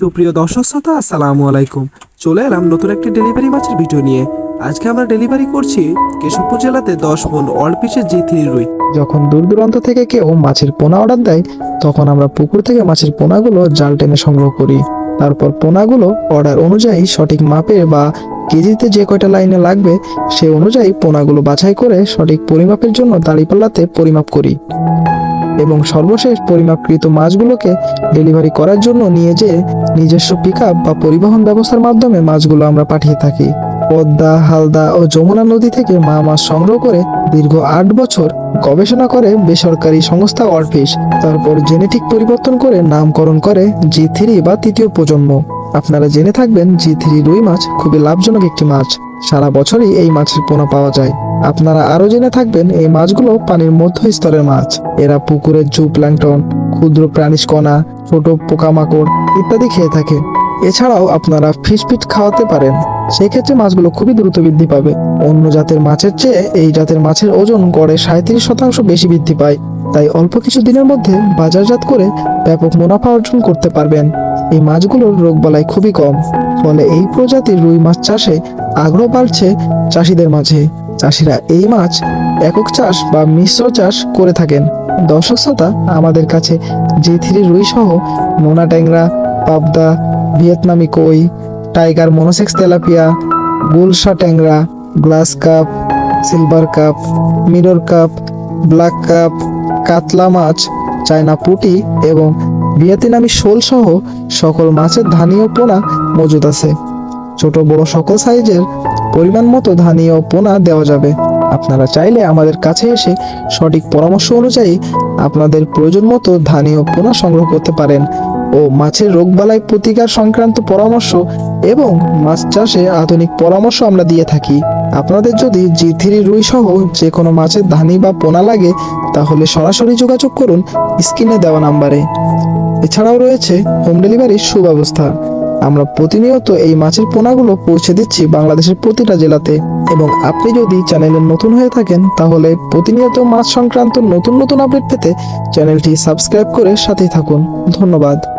সুপ্রিয় দর্শক শ্রোতা, আসসালামু আলাইকুম। চলে এলাম নতুন একটি ডেলিভারি মাছের ভিডিও নিয়ে। আজকে আমরা ডেলিভারি করছি কেশবপুর জেলাতে দশ মন অল পিসের জি থ্রি রুই। যখন দূর দূরান্ত থেকে কেউ মাছের পোনা অর্ডার দেয়, তখন আমরা পুকুর থেকে মাছের পোনাগুলো জাল টেনে সংগ্রহ করি। তারপর পোনাগুলো অর্ডার অনুযায়ী সঠিক মাপের বা কেজিতে যে কয়টা লাইনে লাগবে, সে অনুযায়ী পোনাগুলো বাছাই করে সঠিক পরিমাপের জন্য দাঁড়িপাল্লাতে পরিমাপ করি। এবং সর্বশেষ পরিমাপকৃত মাছগুলোকে ডেলিভারি করার জন্য নিয়ে যেয়ে নিজস্ব পিক বা পরিবহন ব্যবস্থার মাধ্যমে মাছগুলো আমরা পাঠিয়ে থাকি। পদ্মা, হালদা ও যমুনা নদী থেকে মা মাছ সংগ্রহ করে দীর্ঘ আট বছর গবেষণা করে বেসরকারি সংস্থা অরফিস তারপর জেনেটিক পরিবর্তন করে নামকরণ করে জি থ্রি বা তৃতীয় প্রজন্ম। আপনারা জেনে থাকবেন জি থ্রি রুই মাছ খুবই লাভজনক একটি মাছ। সারা বছরই এই মাছের পোনা পাওয়া যায়। আপনারা আরও জেনে থাকবেন এই মাছগুলো পানির মধ্য স্তরের মাছ। এরা পুকুরের জু প্ল্যাংটন, ক্ষুদ্র প্রাণীজ কণা, ছোট পোকামাকড় ইত্যাদি খেয়ে থাকে। এছাড়াও আপনারা ফিশ ফিট খাওয়াতে পারেন। সেই ক্ষেত্রে মাছগুলো খুবই দ্রুত বৃদ্ধি পাবে। অন্য জাতের মাছের চেয়ে এই জাতের মাছের ওজন গড়ে সাঁত্রিশ শতাংশ বেশি বৃদ্ধি পায়। তাই অল্প কিছু দিনের মধ্যে বাজারজাত করে ব্যাপক মুনাফা অর্জন করতে পারবেন। এই মাছগুলোর রোগবালাই খুবই কম, ফলে এই প্রজাতির রুই মাছ চাষে আগ্রহ বাড়ছে চাষিদের মাঝে। চাষিরা এই মাছ একক চাষ বা মিশ্র চাষ করে থাকেন। দর্শক শ্রোতা, আমাদের কাছে জি থ্রি রুই সহ মোনা ট্যাংরা, পাবদা, ভিয়েতনামি কই, টাইগার মনোসেক্স তেলাপিয়া, গুলশা ট্যাংরা, glass carp, silver carp mirror carp, black carp, কাতলা মাছ, চায়না পুটি এবং ভিয়েতনামি শোল সহ সকল মাছের ধানীয় পোনা মজুদ আছে। ছোট বড় সকল সাইজের পরিমাণ মতো ধানীয় পোনা দেওয়া যাবে। আপনারা চাইলে আমাদের কাছে এসে সঠিক পরামর্শ অনুযায়ী আপনাদের প্রয়োজন মতো ধানীয় পোনা সংগ্রহ করতে পারেন ও মাছের রোগবালাই প্রতিকার সংক্রান্ত পরামর্শ এবং মাছ চাষে আধুনিক পরামর্শ আমরা দিয়ে থাকি। আপনাদের যদি জি থ্রি রুই সহ যে কোনো মাছের ধানি বা পোনা লাগে, তাহলে সরাসরি যোগাযোগ করুন স্ক্রিনে দেওয়া নাম্বারে। এছাড়াও রয়েছে হোম ডেলিভারির সুব্যবস্থা। আমরা প্রতিনিয়ত এই মাছের পোনাগুলো পৌঁছে দিচ্ছি বাংলাদেশের প্রতিটা জেলাতে। এবং আপনি যদি চ্যানেলে নতুন হয়ে থাকেন, তাহলে প্রতিনিয়ত মাছ সংক্রান্ত নতুন নতুন আপডেট পেতে চ্যানেলটি সাবস্ক্রাইব করে সাথেই থাকুন। ধন্যবাদ।